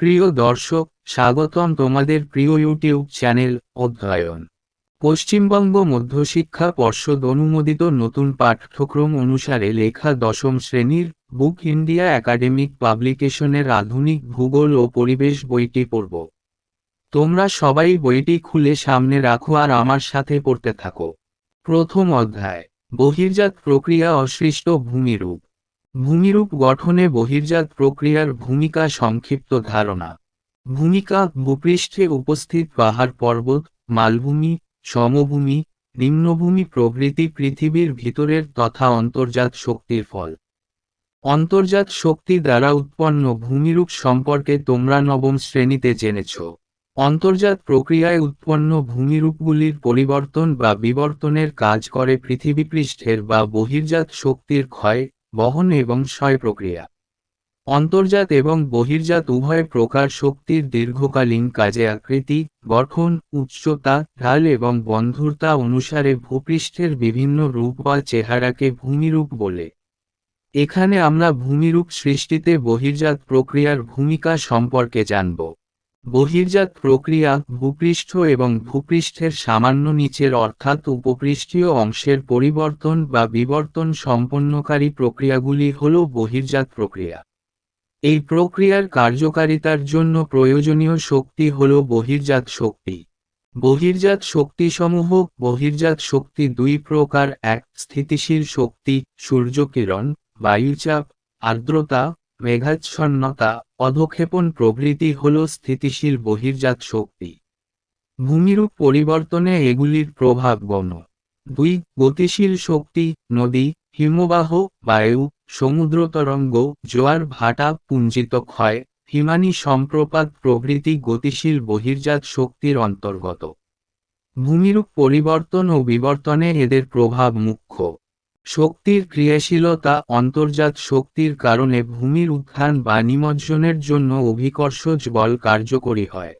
প্রিয় দর্শক, স্বাগতম তোমাদের প্রিয় ইউটিউব চ্যানেল অধ্যয়ন। পশ্চিমবঙ্গ মধ্যশিক্ষা পর্ষদ অনুমোদিত নতুন পাঠ্যক্রম অনুসারে লেখা দশম শ্রেণির বুক ইন্ডিয়া একাডেমিক পাবলিকেশনের আধুনিক ভূগোল ও পরিবেশ বইটি পড়ব। তোমরা সবাই বইটি খুলে সামনে রাখো আর আমার সাথে পড়তে থাকো। প্রথম অধ্যায়, বহির্জাত প্রক্রিয়া অসৃষ্ট ভূমিরূপ। ভূমিরূপ গঠনে বহির্জাত প্রক্রিয়ার ভূমিকা সংক্ষিপ্ত ধারণা। ভূমিকা, ভূপৃষ্ঠে উপস্থিত পাহাড় পর্বত, মালভূমি, সমভূমি, নিম্নভূমি প্রভৃতি পৃথিবীর ভিতরের তথা অন্তর্জাত শক্তির ফল। অন্তর্জাত শক্তি দ্বারা উৎপন্ন ভূমিরূপ সম্পর্কে তোমরা নবম শ্রেণীতে জেনেছ। অন্তর্জাত প্রক্রিয়ায় উৎপন্ন ভূমিরূপগুলির পরিবর্তন বা বিবর্তনের কাজ করে পৃথিবীপৃষ্ঠের বা বহির্জাত শক্তির ক্ষয় বহন এবং ক্ষয় প্রক্রিয়া। অন্তর্জাত এবং বহির্জাত উভয় প্রকার শক্তির দীর্ঘকালীন কাজে আকৃতি, গঠন, উচ্চতা, ঢাল এবং বন্ধুরতা অনুসারে ভূপৃষ্ঠের বিভিন্ন রূপ বা চেহারাকে ভূমিরূপ বলে। এখানে আমরা ভূমিরূপ সৃষ্টিতে বহির্জাত প্রক্রিয়ার ভূমিকা সম্পর্কে জানব। বহির্জাত প্রক্রিয়া, ভূপৃষ্ঠ এবং ভূপৃষ্ঠের সামান্য নিচের অর্থাৎ উপপৃষ্ঠীয় অংশের পরিবর্তন বা বিবর্তন সম্পন্নকারী প্রক্রিয়াগুলি হল বহির্জাত প্রক্রিয়া। এই প্রক্রিয়ার কার্যকারিতার জন্য প্রয়োজনীয় শক্তি হল বহির্জাত শক্তি। বহির্জাত শক্তিসমূহ, বহির্জাত শক্তি দুই প্রকার, এক স্থিতিশীল শক্তি, সূর্যকিরণ, বায়ুচাপ, আর্দ্রতা মেঘাচ্ছন্নতা, অধক্ষেপণ প্রভৃতি হল স্থিতিশীল বহির্জাত শক্তি। ভূমিরূপ পরিবর্তনে এগুলির প্রভাব গণ। দুই, গতিশীল শক্তি, নদী, হিমবাহ, বায়ু সমুদ্র তরঙ্গ জোয়ার ভাটা পুঞ্জিত ক্ষয়, হিমানি সম্প্রপাত প্রভৃতি গতিশীল বহির্জাত শক্তির অন্তর্গত। ভূমিরূপ পরিবর্তন ও বিবর্তনে এদের প্রভাব মুখ্য। শক্তির ক্রিয়াশীলতা অন্তর্জাত শক্তির কারণে ভূমির উত্থান বা নিমজ্জনের জন্য অভিকর্ষজ বল কার্যকরী হয়।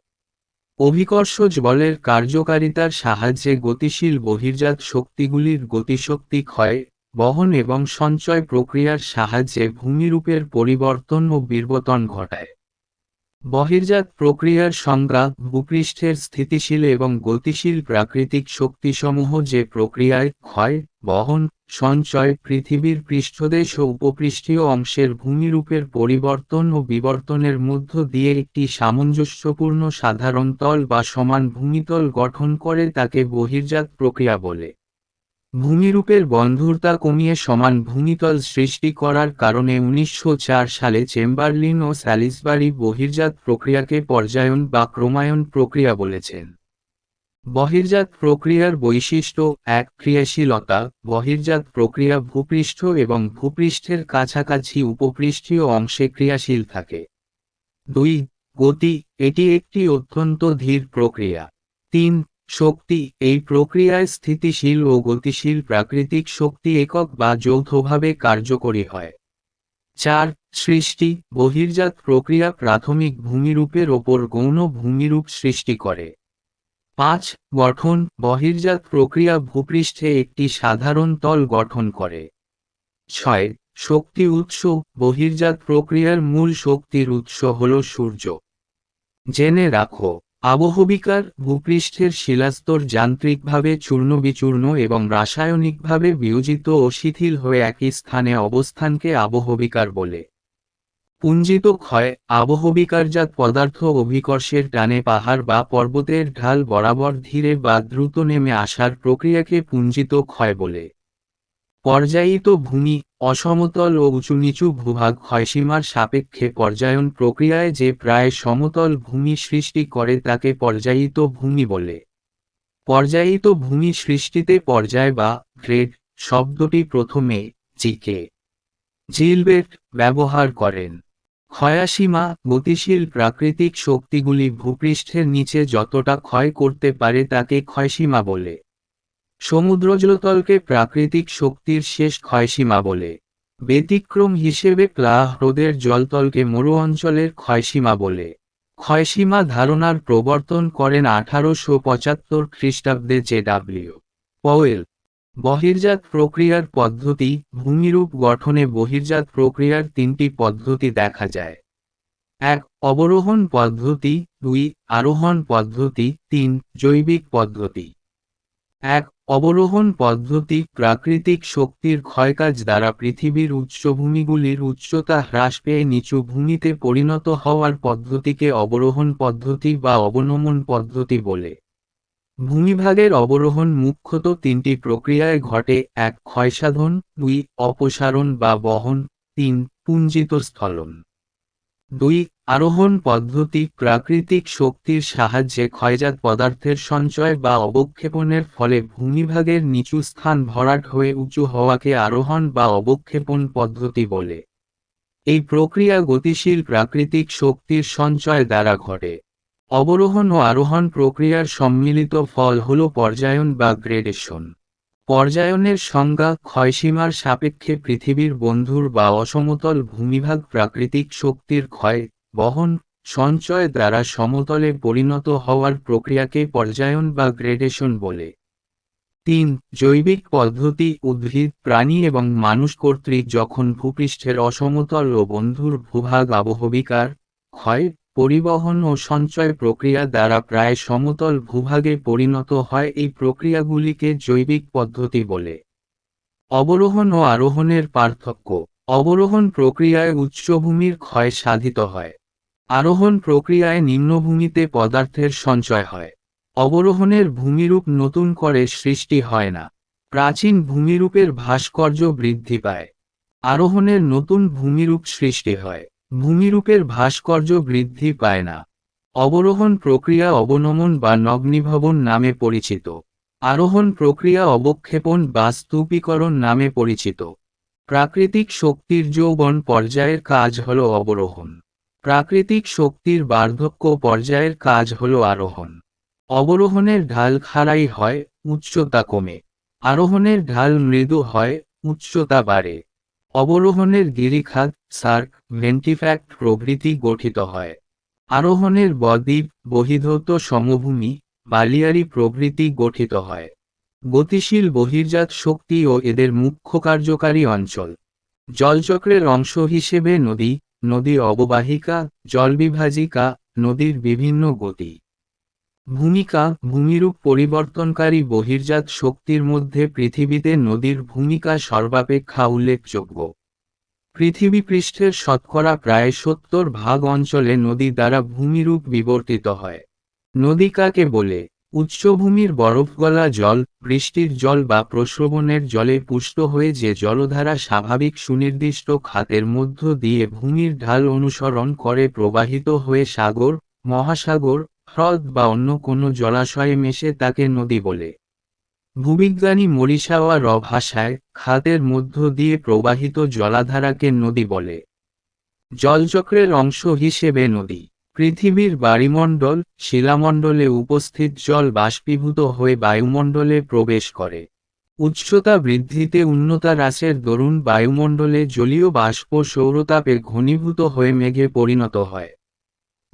অভিকর্ষজ বলের কার্যকারিতার সাহায্যে গতিশীল বহির্জাত শক্তিগুলির গতিশক্তি ক্ষয়, বহন এবং সঞ্চয় প্রক্রিয়ার সাহায্যে ভূমিরূপের পরিবর্তন ও বির্বতন ঘটায়। বহির্জাত প্রক্রিয়ার সংজ্ঞা ভূপৃষ্ঠের স্থিতিশীল এবং গতিশীল প্রাকৃতিক শক্তিসমূহ যে প্রক্রিয়ায় ক্ষয়, বহন সঞ্চয় পৃথিবীর পৃষ্ঠদেশ ও উপপৃষ্ঠীয় অংশের ভূমিরূপের পরিবর্তন ও বিবর্তনের মধ্য দিয়ে একটি সামঞ্জস্যপূর্ণ সাধারণ তল বা সমান ভূমিতল গঠন করে তাকে বহির্জাত প্রক্রিয়া বলে। ভূমিরূপের বন্ধুরতা কমিয়ে সমান ভূমিতল সৃষ্টি করার কারণে উনিশশো চার সালে চেম্বারলিন ও স্যালিসবারি বহির্জাত প্রক্রিয়াকে পর্যায়ন বা ক্রমায়ন প্রক্রিয়া বলেছেন। বহির্জাত প্রক্রিয়ার বৈশিষ্ট্য এক, ক্রিয়াশীলতা, বহির্জাত প্রক্রিয়া ভূপৃষ্ঠ এবং ভূপৃষ্ঠের কাছাকাছি উপপৃষ্ঠীয় অংশে ক্রিয়াশীল থাকে। দুই, গতি, এটি একটি অত্যন্ত ধীর প্রক্রিয়া। তিন, শক্তি, এই প্রক্রিয়ায় স্থিতিশীল ও গতিশীল প্রাকৃতিক শক্তি একক বা যৌথভাবে কার্যকরী হয়। চার, সৃষ্টি, বহির্জাত প্রক্রিয়া প্রাথমিক ভূমিরূপের ওপর গৌণ ভূমিরূপ সৃষ্টি করে। পাঁচ, গঠন, বহির্জাত প্রক্রিয়া ভূপৃষ্ঠে একটি সাধারণ তল গঠন করে। ছয়, শক্তি উৎস, বহির্জাত প্রক্রিয়ার মূল শক্তির উৎস হল সূর্য। জেনে রাখো, আবহবিকার ভূপৃষ্ঠের শিলাস্তর যান্ত্রিকভাবে চূর্ণবিচূর্ণ এবং রাসায়নিকভাবে বিয়োজিত ও শিথিল হয়ে একই স্থানে অবস্থানকে আবহবিকার বলে। পুঞ্জিত ক্ষয় আবহবিকারজাত পদার্থ অভিকর্ষের টানে পাহাড় বা পর্বতের ঢাল বরাবর ধীরে বা দ্রুত নেমে আসার প্রক্রিয়াকে পুঞ্জিত ক্ষয় বলে। পর্যায়িত ভূমি, অসমতল ও উঁচু নিচু ভূভাগ ক্ষয়সীমার সাপেক্ষে পর্যায়ন প্রক্রিয়ায় যে প্রায় সমতল ভূমি সৃষ্টি করে তাকে পর্যায়িত ভূমি বলে। পর্যায়িত ভূমি সৃষ্টিতে পর্যায় বা গ্রেড শব্দটি প্রথমে, জিকে, জিলবেট ব্যবহার করেন। ক্ষয়াসীমা গতিশীল প্রাকৃতিক শক্তিগুলি ভূপৃষ্ঠের নিচে যতটা ক্ষয় করতে পারে তাকে ক্ষয়সীমা বলে। সমুদ্র জলতলকে প্রাকৃতিক শক্তির শেষ ক্ষয়সীমা বলে। ব্যতিক্রম হিসেবে প্লাহ হ্রদের জলতলকে মরু অঞ্চলের ক্ষয়সীমা বলে। ক্ষয়সীমা ধারণার প্রবর্তন করেন আঠারোশো পঁচাত্তর খ্রিস্টাব্দে জে ডাব্লিউ। পওয়েল বহির্জাত প্রক্রিয়ার পদ্ধতি ভূমিরূপ গঠনে বহির্জাত প্রক্রিয়ার তিনটি পদ্ধতি দেখা যায়। এক, অবরোহণ পদ্ধতি। দুই, আরোহণ পদ্ধতি। তিন, জৈবিক পদ্ধতি। এক, অবরোহণ পদ্ধতি প্রাকৃতিক শক্তির ক্ষয়কাজ দ্বারা পৃথিবীর উচ্চভূমিগুলির উচ্চতা হ্রাস পেয়ে নিচু ভূমিতে পরিণত হওয়ার পদ্ধতিকে অবরোহণ পদ্ধতি বা অবনমন পদ্ধতি বলে। ভূমিভাগের অবরোহণ মুখ্যত তিনটি প্রক্রিয়ায় ঘটে, এক ক্ষয়সাধন, দুই অপসারণ বা বহন, তিন পুঞ্জিত স্থলন দুই আরোহণ পদ্ধতি প্রাকৃতিক শক্তির সাহায্যে ক্ষয়জাত পদার্থের সঞ্চয় বা অবক্ষেপণের ফলে ভূমিভাগের নিচু স্থান ভরাট হয়ে উঁচু হওয়াকে আরোহণ বা অবক্ষেপণ পদ্ধতি বলে। এই প্রক্রিয়া গতিশীল প্রাকৃতিক শক্তির সঞ্চয় দ্বারা ঘটে। অবরোহণ ও আরোহণ প্রক্রিয়ার সম্মিলিত ফল হল পর্যায়ন বা গ্রেডেশন পর্যায়নের সংজ্ঞা ক্ষয়সীমার সাপেক্ষে পৃথিবীর বন্ধুর বা অসমতল ভূমিভাগ প্রাকৃতিক শক্তির ক্ষয়, বহন, সঞ্চয় দ্বারা সমতলে পরিণত হওয়ার প্রক্রিয়াকে পর্যায়ন বা গ্রেডেশন বলে। তিন, জৈবিক পদ্ধতি, উদ্ভিদ, প্রাণী এবং মানুষ কর্তৃক যখন ভূপৃষ্ঠের অসমতল ও বন্ধুর ভূভাগ আবহবিকার, ক্ষয় পরিবহন ও সঞ্চয় প্রক্রিয়া দ্বারা প্রায় সমতল ভূভাগে পরিণত হয় এই প্রক্রিয়াগুলিকে জৈবিক পদ্ধতি বলে। অবরোহণ ও আরোহণের পার্থক্য। অবরোহণ প্রক্রিয়ায় উচ্চভূমির ক্ষয় সাধিত হয়। আরোহণ প্রক্রিয়ায় নিম্নভূমিতে পদার্থের সঞ্চয় হয়। অবরোহণের ভূমিরূপ নতুন করে সৃষ্টি হয় না। প্রাচীন ভূমিরূপের ভাস্কর্য বৃদ্ধি পায়। আরোহণের নতুন ভূমিরূপ সৃষ্টি হয়। ভূমিরূপের ভাস্কর্য বৃদ্ধি পায় না। অবরোহণ প্রক্রিয়া অবনমন বা নগ্নিভবন নামে পরিচিত। আরোহণ প্রক্রিয়া অবক্ষেপণ বা স্তূপীকরণ নামে পরিচিত। প্রাকৃতিক শক্তির যৌবন পর্যায়ের কাজ হল অবরোহণ। প্রাকৃতিক শক্তির বার্ধক্য পর্যায়ের কাজ হল আরোহণ। অবরোহণের ঢাল খাড়াই হয়, উচ্চতা কমে। আরোহণের ঢাল মৃদু হয়, উচ্চতা বাড়ে। অবরোহণের গিরিখাত, সার্ক, ভেন্টিফ্যাক্ট প্রভৃতি গঠিত হয়। আরোহণের বদ্বীপ বহিধৌত সমভূমি, বালিয়ারি প্রভৃতি গঠিত হয়। গতিশীল বহির্জাত শক্তি ও এদের মুখ্য কার্যকারী অঞ্চল। জলচক্রের অংশ হিসেবে নদী নদী অববাহিকা, জলবিভাজিকা, নদীর বিভিন্ন গতি। ভূমিকা, ভূমিরূপ পরিবর্তনকারী বহির্জাত শক্তির মধ্যে পৃথিবীতে নদীর ভূমিকা সর্বাপেক্ষা উল্লেখযোগ্য। পৃথিবী পৃষ্ঠের শতকরা প্রায় সত্তর ভাগ অঞ্চলে নদী দ্বারা ভূমিরূপ বিবর্তিত হয়। নদী কাকে বলে উচ্চভূমির বরফগলা জল, বৃষ্টির জল বা প্রশ্রবণের জলে পুষ্ট হয়ে যে জলধারা স্বাভাবিক সুনির্দিষ্ট খাতের মধ্য দিয়ে ভূমির ঢাল অনুসরণ করে প্রবাহিত হয়ে সাগর, মহাসাগর হ্রদ বা অন্য কোনো জলাশয়ে মেশে তাকে নদী বলে। ভূবিজ্ঞানী মরিসাওয়া র ভাষায় খাতের মধ্য দিয়ে প্রবাহিত জলাধারাকে নদী বলে। জলচক্রের অংশ হিসেবে নদী। পৃথিবীর বাড়িমণ্ডল শিলামণ্ডলে উপস্থিত জল বাষ্পীভূত হয়ে বায়ুমণ্ডলে প্রবেশ করে। উচ্চতা বৃদ্ধিতে উন্নতা হ্রাসের দরুন বায়ুমণ্ডলে জলীয় বাষ্প সৌরতাপে ঘনীভূত হয়ে মেঘে পরিণত হয়।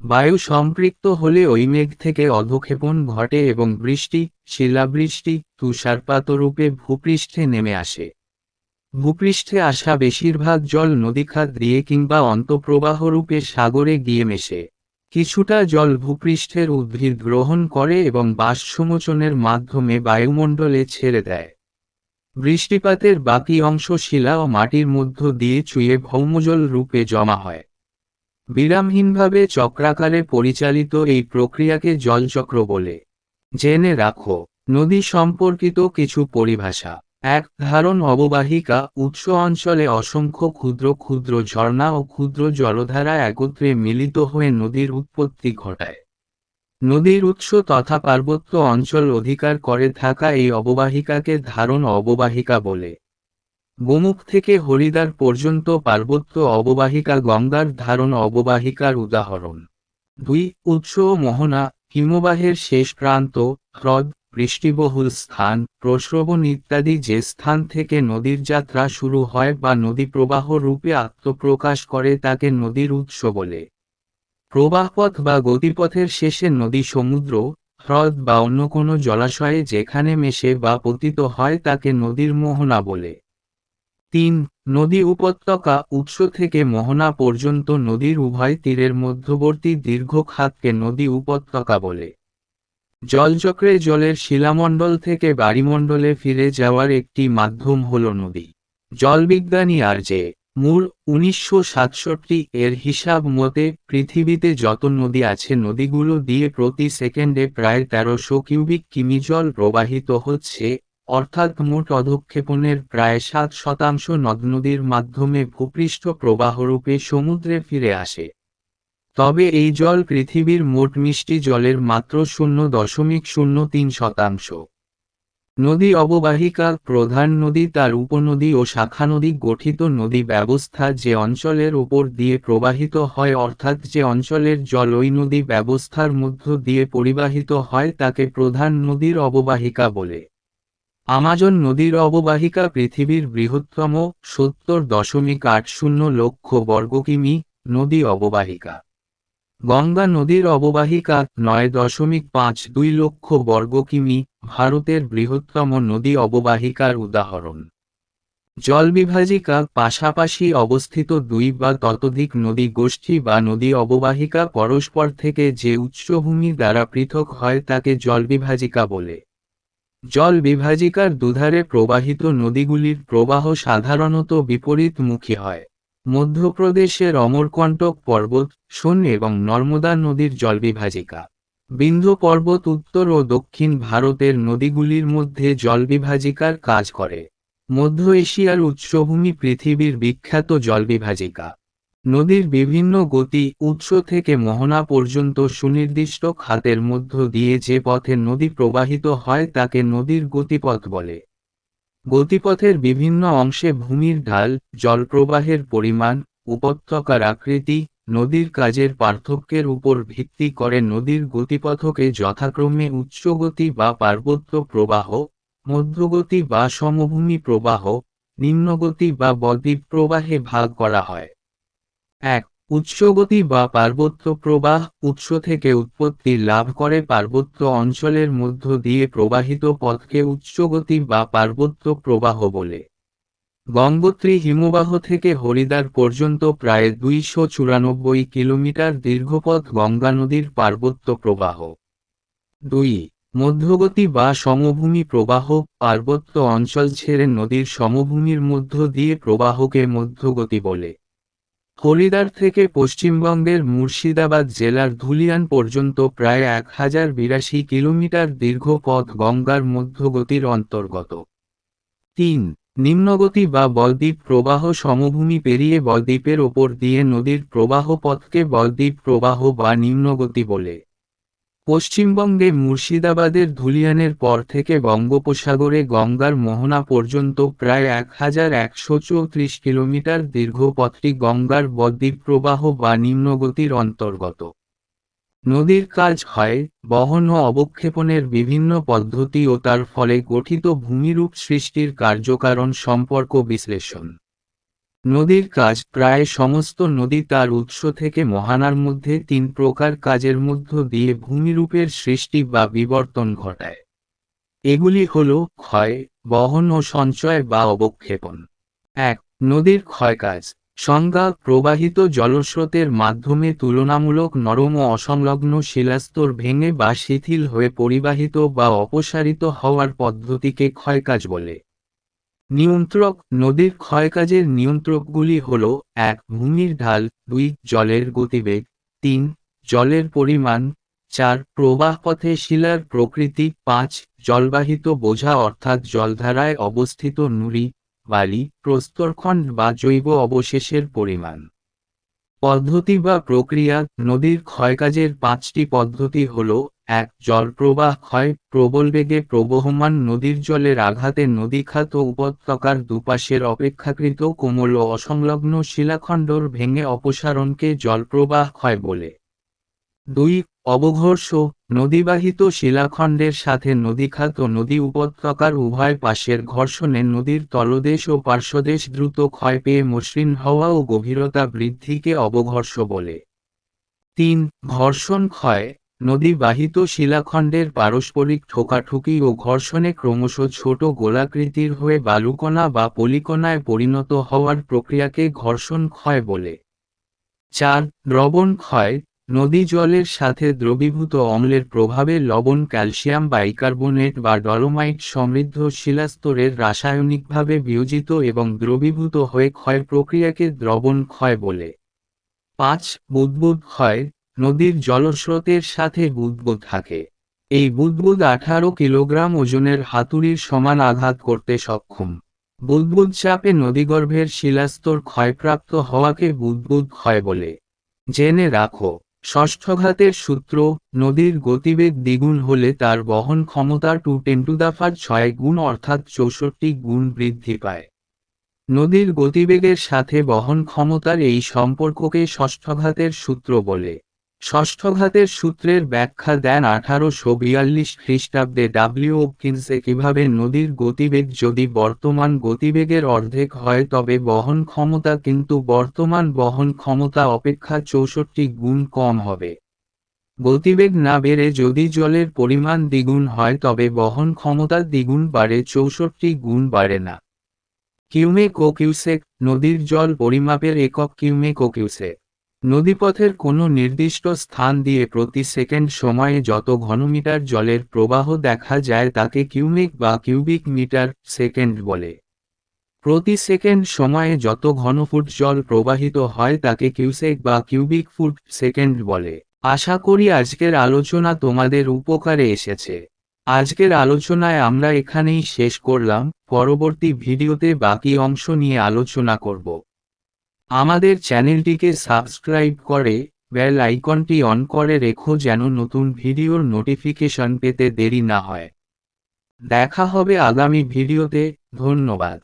বায়ু সম্পৃক্ত হলে ওই মেঘ থেকে অধক্ষেপণ ঘটে এবং বৃষ্টি, শিলাবৃষ্টি তুষারপাত রূপে ভূপৃষ্ঠে নেমে আসে। ভূপৃষ্ঠে আসা বেশিরভাগ জল নদীখাত দিয়ে কিংবা অন্তঃপ্রবাহ রূপে সাগরে গিয়ে মেশে। কিছুটা জল ভূপৃষ্ঠের উদ্ভিদ গ্রহণ করে এবং বাষ্পমোচনের মাধ্যমে বায়ুমণ্ডলে ছেড়ে দেয়। বৃষ্টিপাতের বাকি অংশ শিলা ও মাটির মধ্য দিয়ে চুয়ে ভৌমজল রূপে জমা হয়। বিরামহীনভাবে চক্রাকারে পরিচালিত এই প্রক্রিয়াকে জলচক্র বলে। জেনে রাখো, নদী সম্পর্কিত কিছু পরিভাষা। এক, ধারণ অববাহিকা উৎস অঞ্চলে অসংখ্য ক্ষুদ্র ক্ষুদ্র ঝর্ণা ও ক্ষুদ্র জলধারা একত্রে মিলিত হয়ে নদীর উৎপত্তি ঘটায়। নদীর উৎস তথা পার্বত্য অঞ্চল অধিকার করে থাকা এই অববাহিকাকে ধারণ অববাহিকা বলে। গোমুখ থেকে হরিদ্বার পর্যন্ত পার্বত্য অববাহিকা গঙ্গার ধারণ অববাহিকার উদাহরণ। দুই, উৎস মোহনা, হিমবাহের শেষ প্রান্ত, হ্রদ, বৃষ্টিবহুল স্থান প্রশ্রবণ ইত্যাদি যে স্থান থেকে নদীর যাত্রা শুরু হয় বা নদী প্রবাহ রূপে আত্মপ্রকাশ করে তাকে নদীর উৎস বলে। প্রবাহপথ বা গতিপথের শেষে নদী সমুদ্র, হ্রদ বা অন্য কোনো জলাশয়ে যেখানে মেশে বা পতিত হয় তাকে নদীর মোহনা বলে। তিন, নদী উপত্যকা উৎস থেকে মোহনা পর্যন্ত নদীর উভয় তীরের মধ্যবর্তী দীর্ঘ খাতকে নদী উপত্যকা বলে। জলচক্রে জলের শিলামণ্ডল থেকে বাড়িমণ্ডলে ফিরে যাওয়ার একটি মাধ্যম হল নদী। জলবিজ্ঞানী আর যে মূল উনিশশো সাতষট্টি এর হিসাব মতে পৃথিবীতে যত নদী আছে নদীগুলো দিয়ে প্রতি সেকেন্ডে প্রায় তেরোশো কিউবিক কিমি জল প্রবাহিত হচ্ছে অর্থাৎ মোট অধক্ষেপণের প্রায় সাত শতাংশ নদনদীর মাধ্যমে ভূপৃষ্ঠ প্রবাহরূপে সমুদ্রে ফিরে আসে। তবে এই জল পৃথিবীর মোট মিষ্টি জলের মাত্র শূন্য দশমিক শূন্য তিন শতাংশ। নদী অববাহিকা, প্রধান নদী তার উপনদী ও শাখা নদী গঠিত নদী ব্যবস্থা যে অঞ্চলের উপর দিয়ে প্রবাহিত হয় অর্থাৎ যে অঞ্চলের জল ওই নদী ব্যবস্থার মধ্য দিয়ে পরিবাহিত হয় তাকে প্রধান নদীর অববাহিকা বলে। আমাজন নদীর অববাহিকা পৃথিবীর বৃহত্তম সত্তর দশমিক আট শূন্য লক্ষ বর্গ কিমি নদী অববাহিকা। গঙ্গা নদীর অববাহিকা নয় দশমিক পাঁচ দুই লক্ষ বর্গ কিমি ভারতের বৃহত্তম নদী অববাহিকার উদাহরণ। জলবিভাজিকা পাশাপাশি অবস্থিত দুই বা ততোধিক নদী গোষ্ঠী বা নদী অববাহিকা পরস্পর থেকে যে উচ্চভূমি দ্বারা পৃথক হয় তাকে জলবিভাজিকা বলে। জল বিভাজিকার দুধারে প্রবাহিত নদীগুলির প্রবাহ সাধারণত বিপরীতমুখী হয়। মধ্যপ্রদেশের অমরকণ্টক পর্বত সোন এবং নর্মদা নদীর জলবিভাজিকা বিন্ধ্য পর্বত উত্তর ও দক্ষিণ ভারতের নদীগুলির মধ্যে জলবিভাজিকার কাজ করে। মধ্য এশিয়ার উচ্চভূমি পৃথিবীর বিখ্যাত জলবিভাজিকা নদীর বিভিন্ন গতি উৎস থেকে মোহনা পর্যন্ত সুনির্দিষ্ট খাতের মধ্য দিয়ে যে পথে নদী প্রবাহিত হয় তাকে নদীর গতিপথ বলে। গতিপথের বিভিন্ন অংশে ভূমির ঢাল জলপ্রবাহের পরিমাণ, উপত্যকার আকৃতি, নদীর কাজের পার্থক্যের উপর ভিত্তি করে নদীর গতিপথকে যথাক্রমে উচ্চগতি বা পার্বত্য প্রবাহ, মধ্যগতি বা সমভূমি প্রবাহ, নিম্নগতি বা বদ্বীপ প্রবাহে ভাগ করা হয়। এক উচ্চগতি বা পার্বত্য প্রবাহ উৎস থেকে উৎপত্তি লাভ করে পার্বত্য অঞ্চলের মধ্য দিয়ে প্রবাহিত পথকে উচ্চগতি বা পার্বত্য প্রবাহ বলে। গঙ্গোত্রী হিমবাহ থেকে হরিদ্বার পর্যন্ত প্রায় দুইশো চুরানব্বই কিলোমিটার দীর্ঘপথ গঙ্গা নদীর পার্বত্য প্রবাহ। দুই, মধ্যগতি বা সমভূমি প্রবাহ পার্বত্য অঞ্চল ছেড়ে নদীর সমভূমির মধ্য দিয়ে প্রবাহকে মধ্যগতি বলে। হরিদ্বার থেকে পশ্চিমবঙ্গের মুর্শিদাবাদ জেলার ধুলিয়ান পর্যন্ত প্রায় এক হাজার বিরাশি কিলোমিটার দীর্ঘ পথ গঙ্গার মধ্যগতির অন্তর্গত। তিন, নিম্নগতি বা বলদ্বীপ প্রবাহ সমভূমি পেরিয়ে বলদ্বীপের ওপর দিয়ে নদীর প্রবাহ পথকে বলদ্বীপ প্রবাহ বা নিম্নগতি বলে। পশ্চিমবঙ্গে মুর্শিদাবাদের ধুলিয়ানের পর থেকে বঙ্গোপসাগরে গঙ্গার মোহনা পর্যন্ত প্রায় এক হাজার একশো চৌত্রিশ কিলোমিটার দীর্ঘ পথটি গঙ্গার বদ্বীপ প্রবাহ বা নিম্নগতির অন্তর্গত। নদীর কাজ হয় বহন ও অবক্ষেপণের বিভিন্ন পদ্ধতি ও তার ফলে গঠিত ভূমিরূপ সৃষ্টির কার্যকারণ সম্পর্ক বিশ্লেষণ। নদীর কাজ প্রায় সমস্ত নদী তার উৎস থেকে মহানার মধ্যে তিন প্রকার কাজের মধ্য দিয়ে ভূমিরূপের সৃষ্টি বা বিবর্তন ঘটায়। এগুলি হল ক্ষয়, বহন ও সঞ্চয় বা অবক্ষেপণ। এক, নদীর ক্ষয় কাজ। সংজ্ঞা প্রবাহিত জলস্রোতের মাধ্যমে তুলনামূলক নরম ও অসংলগ্ন শিলাস্তর ভেঙে বা শিথিল হয়ে পরিবাহিত বা অপসারিত হওয়ার পদ্ধতিকে ক্ষয়কাজ বলে। নিয়ন্ত্রক নদীর ক্ষয়কাজের নিয়ন্ত্রকগুলি হল, এক, ভূমির ঢাল, দুই, জলের গতিবেগ, তিন, জলের পরিমাণ, চার প্রবাহপথে শিলার প্রকৃতি, পাঁচ, জলবাহিত বোঝা অর্থাৎ জলধারায় অবস্থিত নুড়ি, বালি, প্রস্তরখণ্ড বা জৈব অবশেষের পরিমাণ। পদ্ধতি বা প্রক্রিয়া, নদীর ক্ষয়কাজের পাঁচটি পদ্ধতি হল, এক, জলপ্রবাহ ক্ষয়, প্রবল বেগে প্রবহমান নদীর জলের আঘাতে নদীখাত উপত্যকার দুপাশের অপেক্ষাকৃত কোমল ও অসংলগ্ন শিলাখণ্ডর ভেঙে অপসারণকে জলপ্রবাহ ক্ষয় বলে। দুই অবঘর্ষ, নদীবাহিত শিলাখণ্ডের সাথে নদীখাত নদী উপত্যকার উভয় পাশের ঘর্ষণে নদীর তলদেশ ও পার্শ্বদেশ দ্রুত ক্ষয় পেয়ে মসৃণ হওয়া ও গভীরতা বৃদ্ধিকে অবঘর্ষ বলে। তিন, ঘর্ষণ ক্ষয়, নদীবাহিত শিলাখণ্ডের পারস্পরিক ঠোকাঠুকি ও ঘর্ষণে ক্রমশ ছোট গোলাকৃতির হয়ে বালুকণা বা পলিকণায় পরিণত হওয়ার প্রক্রিয়াকে ঘর্ষণ ক্ষয় বলে। চার, দ্রবণ ক্ষয় নদী জলের সাথে দ্রবীভূত অম্লের প্রভাবে লবণ, ক্যালসিয়াম, বাইকার্বনেট বা ডলোমাইট সমৃদ্ধ শিলাস্তরের রাসায়নিকভাবে বিয়োজিত এবং দ্রবীভূত হয়ে ক্ষয় প্রক্রিয়াকে দ্রবণ ক্ষয় বলে। পাঁচ, বুদ্বুদ ক্ষয়, নদীর জলস্রোতের সাথে বুদ্বুদ থাকে। এই বুদ্বুদ আঠারো কিলোগ্রাম ওজনের হাতুড়ির সমান আঘাত করতে সক্ষম। বুদ্বুদ চাপে নদীগর্ভের শিলাস্তর ক্ষয়প্রাপ্ত হওয়াকে বুদ্বুদ ক্ষয় বলে। জেনে রাখো ষষ্ঠঘাতের সূত্র, নদীর গতিবেগ দ্বিগুণ হলে তার বহন ক্ষমতা টু টেন টু দা ছয় গুণ অর্থাৎ চৌষট্টি গুণ বৃদ্ধি পায়। নদীর গতিবেগের সাথে বহন ক্ষমতার এই সম্পর্ককে ষষ্ঠঘাতের সূত্র বলে। ষষ্ঠঘাতের সূত্রের ব্যাখ্যা দেন আঠারোশো বিয়াল্লিশ খ্রিস্টাব্দে ডাব্লিউ ওপকিন্সে কীভাবে নদীর গতিবেগ যদি বর্তমান গতিবেগের অর্ধেক হয় তবে বহন ক্ষমতা কিন্তু বর্তমান বহন ক্ষমতা অপেক্ষা চৌষট্টি গুণ কম হবে। গতিবেগ না বেড়ে যদি জলের পরিমাণ দ্বিগুণ হয় তবে বহন ক্ষমতা দ্বিগুণ বাড়ে, চৌষট্টি গুণ বাড়ে না। কিউমেক ও কিউসেক, নদীর জল পরিমাপের একক কিউমেক ও কিউসেক। নদীপথের কোনো নির্দিষ্ট স্থান দিয়ে প্রতি সেকেন্ড সময়ে যত ঘনমিটার জলের প্রবাহ দেখা যায় তাকে কিউমিক বা কিউবিক মিটার সেকেন্ড বলে। প্রতি সেকেন্ড সময়ে যত ঘনফুট জল প্রবাহিত হয় তাকে কিউসেক বা কিউবিক ফুট সেকেন্ড বলে। আশা করি আজকের আলোচনা তোমাদের উপকারে এসেছে। আজকের আলোচনায় আমরা এখানেই শেষ করলাম। পরবর্তী ভিডিওতে বাকি অংশ নিয়ে আলোচনা করব। আমাদের চ্যানেলটিকে সাবস্ক্রাইব করে, বেল আইকনটি অন করে রেখো যেন নতুন ভিডিওর নোটিফিকেশন পেতে দেরি না হয়। দেখা হবে আগামী ভিডিওতে, ধন্যবাদ।